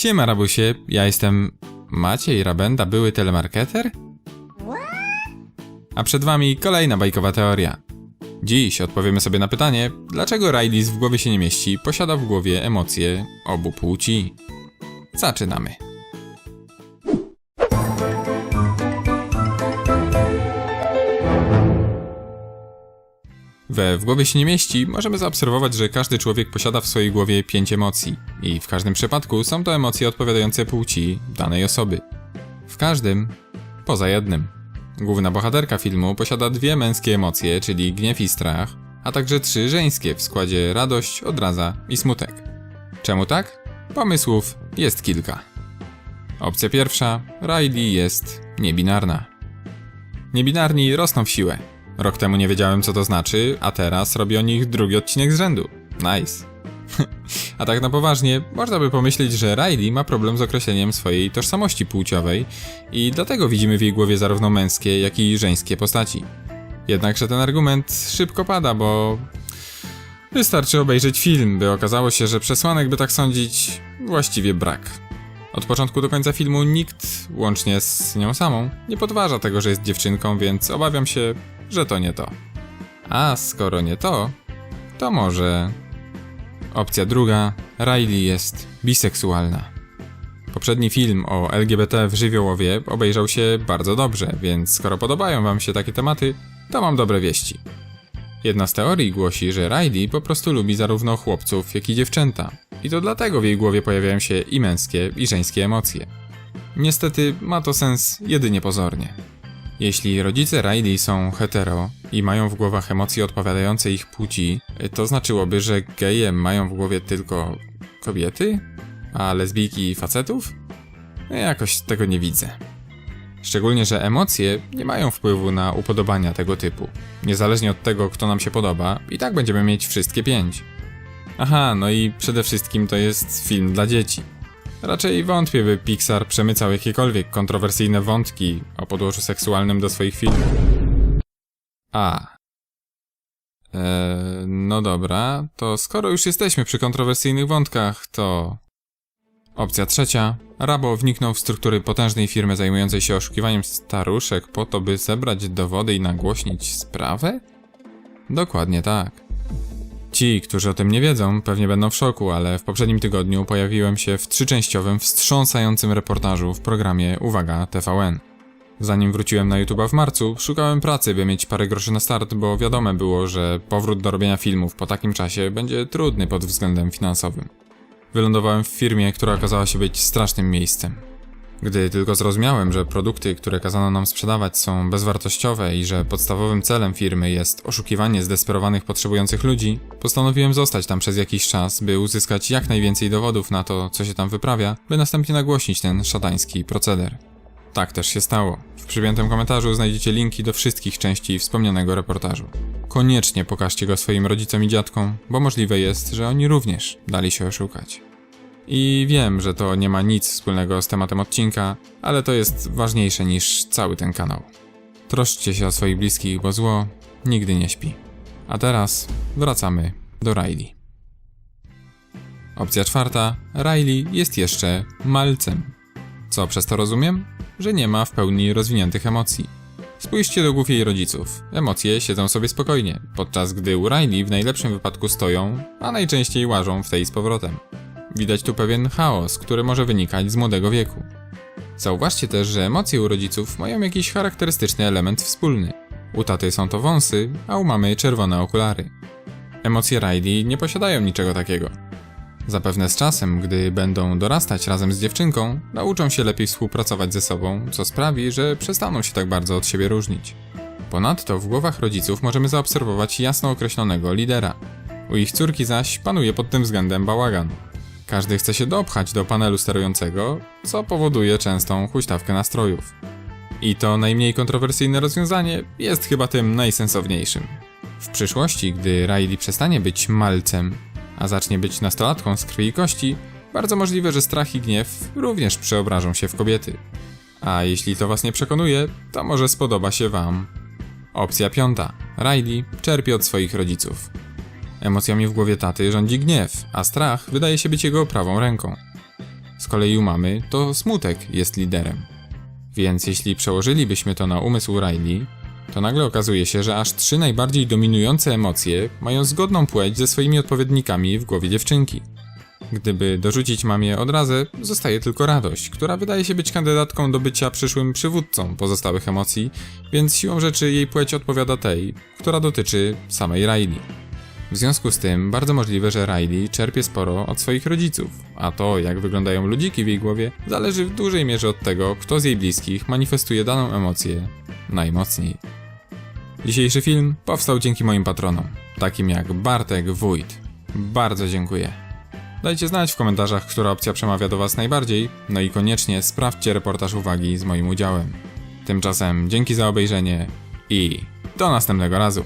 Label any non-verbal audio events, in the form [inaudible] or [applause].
Siema Rabusie, ja jestem Maciej Rabenda, były telemarketer? A przed wami kolejna bajkowa teoria. Dziś odpowiemy sobie na pytanie, dlaczego Riley w głowie się nie mieści, posiada w głowie emocje obu płci. Zaczynamy. We w głowie się nie mieści możemy zaobserwować, że każdy człowiek posiada w swojej głowie pięć emocji i w każdym przypadku są to emocje odpowiadające płci danej osoby. W każdym, poza jednym. Główna bohaterka filmu posiada dwie męskie emocje, czyli gniew i strach, a także trzy żeńskie w składzie radość, odraza i smutek. Czemu tak? Pomysłów jest kilka. Opcja pierwsza, Riley jest niebinarna. Niebinarni rosną w siłę. Rok temu nie wiedziałem co to znaczy, a teraz robię o nich drugi odcinek z rzędu. Nice. [laughs] a tak na poważnie, można by pomyśleć, że Riley ma problem z określeniem swojej tożsamości płciowej i dlatego widzimy w jej głowie zarówno męskie, jak i żeńskie postaci. Jednakże ten argument szybko pada, bo wystarczy obejrzeć film, by okazało się, że przesłanek, by tak sądzić, właściwie brak. Od początku do końca filmu nikt, łącznie z nią samą, nie podważa tego, że jest dziewczynką, więc obawiam się, że to nie to. A skoro nie to, to może. Opcja druga: Riley jest biseksualna. Poprzedni film o LGBT w żywiołowie obejrzał się bardzo dobrze, więc skoro podobają Wam się takie tematy, to mam dobre wieści. Jedna z teorii głosi, że Riley po prostu lubi zarówno chłopców, jak i dziewczęta. I to dlatego w jej głowie pojawiają się i męskie, i żeńskie emocje. Niestety ma to sens jedynie pozornie. Jeśli rodzice Riley są hetero i mają w głowach emocje odpowiadające ich płci, to znaczyłoby, że geje mają w głowie tylko kobiety, a lesbijki facetów? Jakoś tego nie widzę. Szczególnie, że emocje nie mają wpływu na upodobania tego typu. Niezależnie od tego, kto nam się podoba, i tak będziemy mieć wszystkie pięć. Aha, no i przede wszystkim to jest film dla dzieci. Raczej wątpię, by Pixar przemycał jakiekolwiek kontrowersyjne wątki o podłożu seksualnym do swoich filmów. A. Eee, no dobra, to skoro już jesteśmy przy kontrowersyjnych wątkach, to. Opcja trzecia. Rabo wniknął w struktury potężnej firmy zajmującej się oszukiwaniem staruszek po to, by zebrać dowody i nagłośnić sprawę? Dokładnie tak. Ci, którzy o tym nie wiedzą, pewnie będą w szoku, ale w poprzednim tygodniu pojawiłem się w trzyczęściowym, wstrząsającym reportażu w programie Uwaga TVN. Zanim wróciłem na YouTube'a w marcu, szukałem pracy, by mieć parę groszy na start, bo wiadome było, że powrót do robienia filmów po takim czasie będzie trudny pod względem finansowym. Wylądowałem w firmie, która okazała się być strasznym miejscem. Gdy tylko zrozumiałem, że produkty, które kazano nam sprzedawać są bezwartościowe i że podstawowym celem firmy jest oszukiwanie zdesperowanych potrzebujących ludzi, postanowiłem zostać tam przez jakiś czas, by uzyskać jak najwięcej dowodów na to, co się tam wyprawia, by następnie nagłośnić ten szatański proceder. Tak też się stało. W przypiętym komentarzu znajdziecie linki do wszystkich części wspomnianego reportażu. Koniecznie pokażcie go swoim rodzicom i dziadkom, bo możliwe jest, że oni również dali się oszukać. I wiem, że to nie ma nic wspólnego z tematem odcinka, ale to jest ważniejsze niż cały ten kanał. Troszczcie się o swoich bliskich, bo zło nigdy nie śpi. A teraz wracamy do Riley. Opcja czwarta. Riley jest jeszcze malcem. Co przez to rozumiem? Że nie ma w pełni rozwiniętych emocji. Spójrzcie do głów jej rodziców. Emocje siedzą sobie spokojnie, podczas gdy u Riley w najlepszym wypadku stoją, a najczęściej łażą w tej z powrotem. Widać tu pewien chaos, który może wynikać z młodego wieku. Zauważcie też, że emocje u rodziców mają jakiś charakterystyczny element wspólny. U taty są to wąsy, a u mamy czerwone okulary. Emocje Riley nie posiadają niczego takiego. Zapewne z czasem, gdy będą dorastać razem z dziewczynką, nauczą się lepiej współpracować ze sobą, co sprawi, że przestaną się tak bardzo od siebie różnić. Ponadto w głowach rodziców możemy zaobserwować jasno określonego lidera. U ich córki zaś panuje pod tym względem bałagan. Każdy chce się dopchać do panelu sterującego, co powoduje częstą huśtawkę nastrojów. I to najmniej kontrowersyjne rozwiązanie jest chyba tym najsensowniejszym. W przyszłości, gdy Riley przestanie być malcem, a zacznie być nastolatką z krwi i kości, bardzo możliwe, że strach i gniew również przeobrażą się w kobiety. A jeśli to was nie przekonuje, to może spodoba się wam. Opcja piąta. Riley czerpie od swoich rodziców. Emocjami w głowie taty rządzi gniew, a strach wydaje się być jego prawą ręką. Z kolei u mamy to smutek jest liderem. Więc jeśli przełożylibyśmy to na umysł Riley, to nagle okazuje się, że aż trzy najbardziej dominujące emocje mają zgodną płeć ze swoimi odpowiednikami w głowie dziewczynki. Gdyby dorzucić mamie odrazę, zostaje tylko radość, która wydaje się być kandydatką do bycia przyszłym przywódcą pozostałych emocji, więc siłą rzeczy jej płeć odpowiada tej, która dotyczy samej Riley. W związku z tym bardzo możliwe, że Riley czerpie sporo od swoich rodziców, a to, jak wyglądają ludziki w jej głowie, zależy w dużej mierze od tego, kto z jej bliskich manifestuje daną emocję najmocniej. Dzisiejszy film powstał dzięki moim patronom, takim jak Bartek Wójt. Bardzo dziękuję. Dajcie znać w komentarzach, która opcja przemawia do Was najbardziej, no i koniecznie sprawdźcie reportaż uwagi z moim udziałem. Tymczasem dzięki za obejrzenie i do następnego razu.